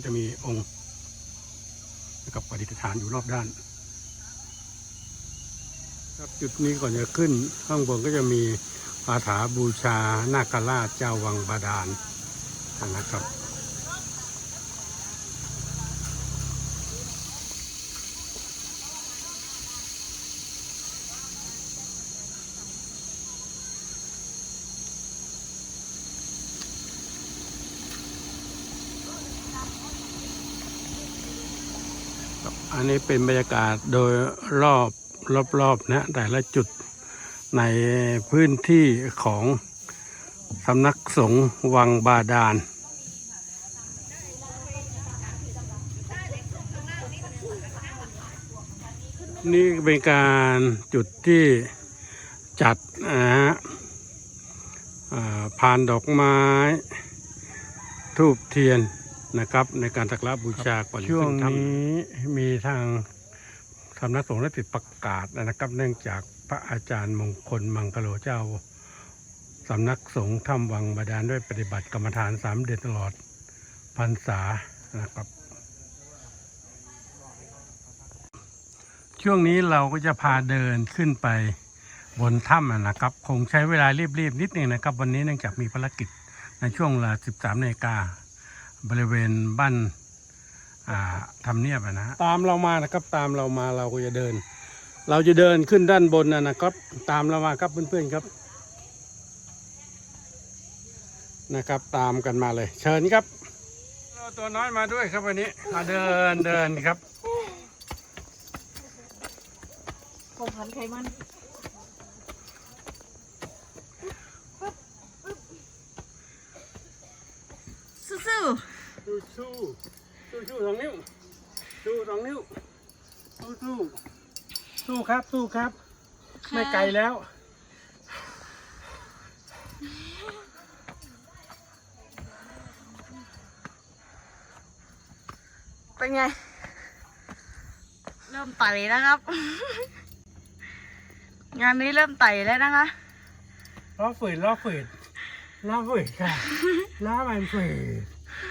ก็จะมีองค์กับปฏิฐานอยู่รอบด้าน ครับจุดนี้ก่อนจะขึ้น ข้างบนก็จะมีคาถาบูชานาคราชเจ้าวังบาดาลนะครับ อันนี้เป็นบรรยากาศโดยรอบรอบๆนะแต่ละจุดในพื้นที่ของสำนักสงฆ์วังบาดาลนี่เป็นการจุดที่จัดนะฮะอ่านดอกไม้ ทูบเทียน นะครับ ในการสักการะบูชาก่อนช่วงนี้มีทางสำนักสงฆ์ได้ติดประกาศนะครับ เนื่องจากพระอาจารย์มงคลมังกโลเจ้าสำนักสงฆ์ถ้ำวังบาดาลด้วยปฏิบัติกรรมฐานสามเดือนตลอดพรรษานะครับ ช่วงนี้เราก็จะพาเดินขึ้นไปบนถ้ำนะครับ คงใช้เวลารีบๆ นิดนึงนะครับ วันนี้เนื่องจากมีภารกิจในช่วงเวลา 13นาฬิกา บริเวณบ้านอ่าทำเนียบอะนะฮะตามเรามานะครับตามเรามาเราก็จะเดิน เราจะเดินขึ้นด้านบนนะนะครับ ตามเรามาครับเพื่อนๆครับ นะครับ ตามกันมาเลย เชิญครับเอาตัวน้อยมาด้วยครับวันนี้มาเดินเดินครับผมพันไขมัน สู้สู้สู้สองนิ้วสู้สองนิ้วสู้สู้สู้ครับสู้ครับๆไม่ไกลแล้ว เป็นไง เริ่มไต่แล้วครับ งานนี้เริ่มไต่แล้วนะคะล้อฝืดล้อฝืดล้อฝืดค่ะล้อมันฝืด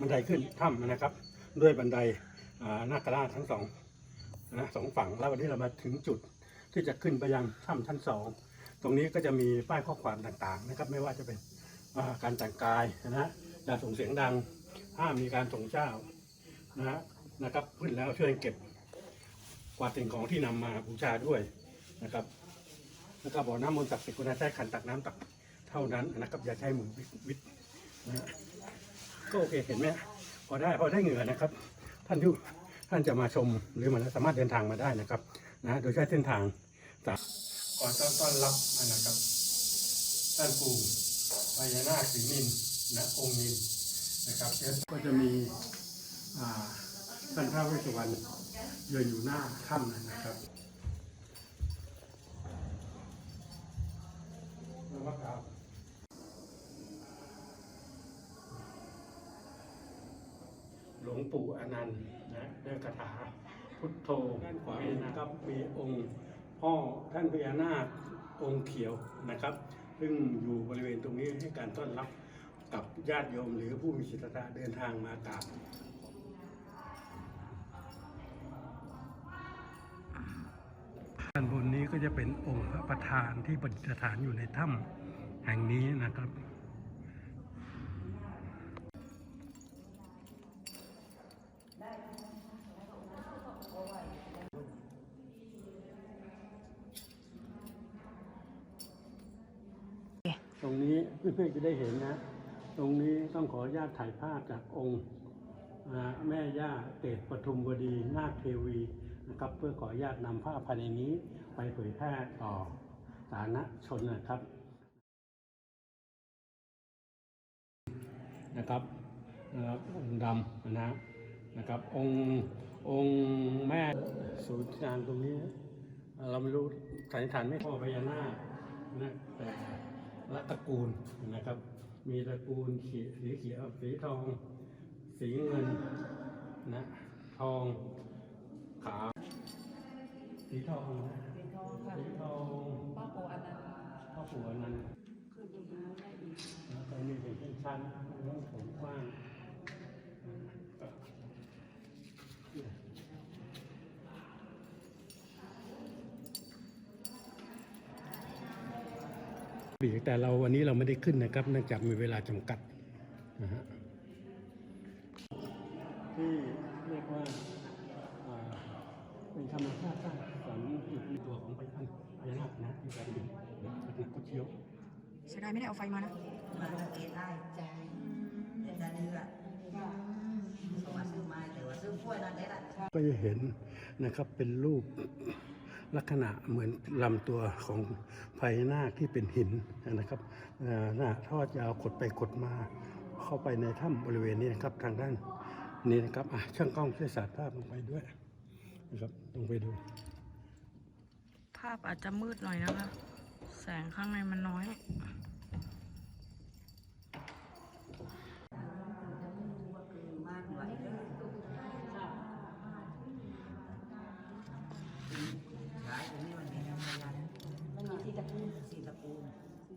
บันไดขึ้นถ้ำนะครับ ด้วยบันไดอ่านาคราชทั้งสองนะสองฝั่งแล้ววันนี้เรามาถึงจุดที่จะขึ้นไปยังถ้ำชั้นสองตรงนี้ก็จะมีป้ายข้อความต่างๆนะครับ ไม่ว่าจะเป็นการแต่งกายนะฮะอย่าส่งเสียงดังห้ามมีการส่งเจ้านะนะครับขึ้นแล้วช่วยเก็บกวาดสิ่งของที่นำมาบูชาด้วยนะครับแล้วก็บ่อน้ำมนต์ศักดิ์สิทธิ์คุณใช้ขันตักน้ำตักเท่านั้นนะครับอย่าใช้มือวิดนะฮะ ก็โอเคเห็นไหมพอได้พอได้เหงื่อนะครับ ท่านที่ท่านจะมาชมหรือมาสามารถเดินทางมาได้นะครับนะโดยใช้เส้นทางจากก่อนต้อนต้อนรับนะครับท่านปู่พญานาคสีนินนะองค์นินนะครับก็จะมีท่านพระวสสุวรรณยืนอยู่หน้าถ้ำนะครับ ปู่อนันต์นะด้วยคาถาพุทโธด้านขวานะครับมีองค์พ่อท่านพญานาคองค์เขียวนะครับ ซึ่งอยู่บริเวณตรงนี้ให้การต้อนรับกับญาติโยมหรือผู้มีจิตศรัทธาเดินทางมากราบด้านบนนี้ก็จะเป็นองค์พระประธานที่ประดิษฐานอยู่ในถ้ำแห่งนี้นะครับ รงนี้เพื่อนๆจะได้เห็นนะ ตรงนี้ต้องขออนุญาตถ่ายภาพจากองค์แม่ย่าเตปทุมวดีนาคเทวีนะครับ เพื่อขออนุญาตนำภาพภายในนี้ไปเผยแพร่ต่อสาธารณชนนะครับนะครับองค์ดำนะนะครับ องค์องค์แม่ศูนย์งานตรงนี้ เราไม่รู้สันนิษฐานไม่พ่อพญานาคนะแต่ ละตระกูลนะครับ มีตระกูลเขียสีเขียวสีทอง สีเงินนะทองขาวสีทองนะเป็นทองค่ะสีทองป้าโปอันนั้นพ่อปู่อนันต์ขึ้นมาได้อีกแล้วก็นี่เป็นเส้นชั้นเรื่องผมกว้างก็ บีกแต่เราวันนี้เราไม่ได้ขึ้นนะครับเนื่องจากมีเวลาจำกัดนะฮะที่เรียกว่าอ่าเป็นธรรมชาติสร้างสรรค์จุดในตัวของพญานาคพญานาคนะที่การดูนักก็เชี่ยวเสียดายไม่ได้เอาไฟมานะมาสังเกตได้ใจแต่จะเดือดสวัสดิ์ซื้อไม้แต่ว่าซื้อกล้วยนั่นแหละก็จะเห็นนะครับเป็นรูป ลักษณะเหมือนลำตัวของพญานาคที่เป็นหินนะครับหน้าทอดยาวขดไปขดมาเข้าไปในถ้ำบริเวณนี้นะครับทางด้านนี้นะครับอะช่างกล้องช่วยสาดภาพลงไปด้วยนะครับลงไปดู ภาพอาจจะมืดหน่อยนะคะ แสงข้างในมันน้อย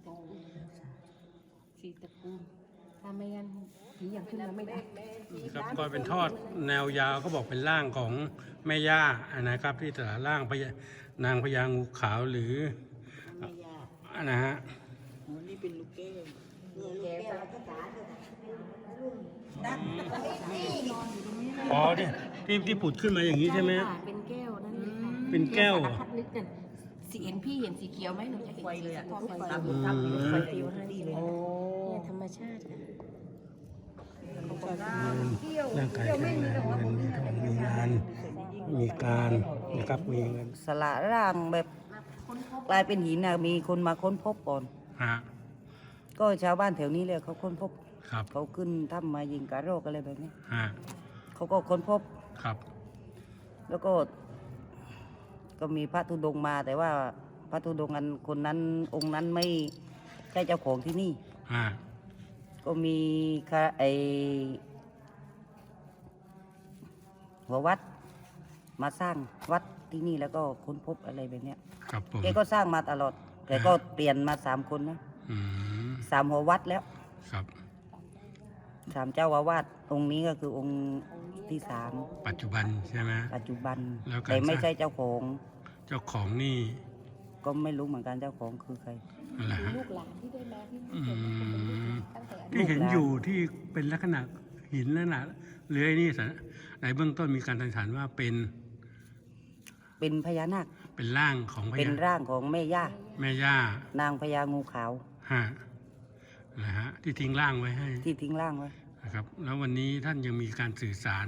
สีตะกูลสีตะกูลถ้าไม่งั้นผีอย่างขึ้นมาไม่ได้ครับก็เป็นทอดแนวยาวก็บอกเป็นร่างของแม่ย่านะครับ ที่แต่ละร่างพญานางพญางูขาวหรือไม่ยากอะนะฮะนี่เป็นลูกแก้วลูกแก้วเราก็จ๋าเลยดักนี่นอนอยู่ตรงนี้อ๋อที่ที่ที่ผุดขึ้นมาอย่างนี้ใช่ไหมค่ะเป็นแก้วนั่นเลยค่ะเป็นแก้วเหรอสารพัดนึกกัน สีเห็นพี่เห็นสีเขียวไหมหนูจะเห็นไฟเลยอะท้องไฟตามทำเป็นไฟเดียวนั่นนี่เลยเนี่ยธรรมชาติค่ะร่างกายแข็งแรงเงินมีทองมีงาน มีการนะครับมีเงินสละร่างแบบกลายเป็นหินนะมีคนมาค้นพบก่อน ฮะ ก็ชาวบ้านแถวนี้เลยเขาค้นพบ ครับ เขาขึ้นถ้ำมายิงกระโรกอะไรแบบนี้ ฮะ เขาก็ค้นพบ ครับ แล้วก็ ก็มีพระธุดงค์มา แต่ว่าพระธุดงค์อันคนนั้นองค์นั้นไม่ใช่เจ้าของที่นี่ฮะก็มีค่ะไอหัววัดมาสร้างวัดที่นี่แล้วก็ค้นพบอะไรแบบเนี้ยครับผม แกก็สร้างมาตลอด แต่ก็เปลี่ยนมาสามคนนะอืม สามหัววัดแล้วครับ สามเจ้าอาวาสองค์นี้ก็คือองค์ ที่สามปัจจุบันใช่ไหม ปัจจุบันแล้วการแต่ไม่สร้างใช่เจ้าของ เจ้าของนี่ก็ไม่รู้เหมือนกันเจ้าของคือใคร อะไรฮะ ลูกหลานที่ได้มาที่อืนี่มตั้งแต่ที่เห็นลูกหลานอยู่ที่เป็นลักษณะหินลักษณะเลื้อยนี่สันในเบื้องต้นมีการสันนิษฐานว่าเป็นเป็นพญานาคเป็นร่างของพเป็นญาร่างของแม่ย่าแม่ย่านางพญางูขาวฮะนะฮะที่ทิ้งร่างไว้ให้ ที่ทิ้งร่างไว้ นะครับ แล้ววันนี้ท่านยังมีการสื่อสาร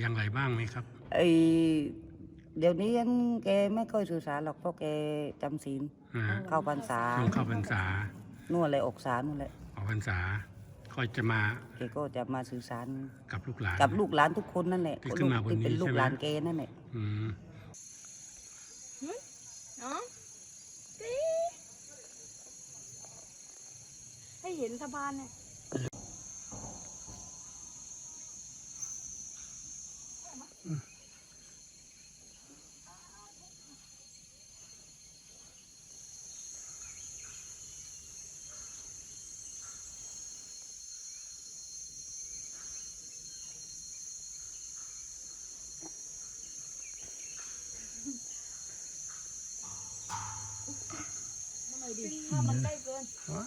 อย่างไรบ้างไหมครับไอเดี๋ยวนี้แกไม่ค่อยสื่อสารหรอกเพราะแกจำศีลนะฮะเข้าพรรษาช่วงเข้าพรรษานู่นเลยออกสารนู่นแหละออกพรรษาก็จะมาแกก็จะมาสื่อสารกับลูกหลาน กับลูกหลานทุกคนนั่นแหละที่ขึ้นมาบนนี้ที่เป็นลูใช่กไหมหลานแกนั่นแหละ อืม เนาะให้เห็นสะพานเนี่ย ถ้ามันใกล้เกินว่า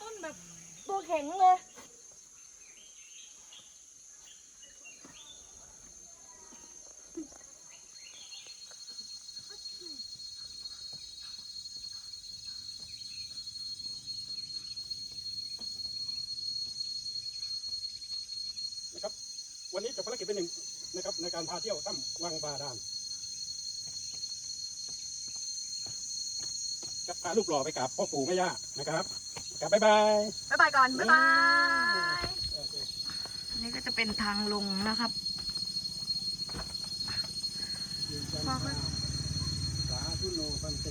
ต้นแบบตัวแข็งเลย วันนี้จบภารกิจเป็นหนึ่งนะครับในการพาเที่ยวถ้ำวังบาดาลกับพาลูกหล่อไปกับพ่อปู่แม่ย่านะครับครับบ๊ายบายบ๊ายบายก่อนบ๊ายบายอันนี้ก็จะเป็นทางลงนะครับสาธุโนพันเต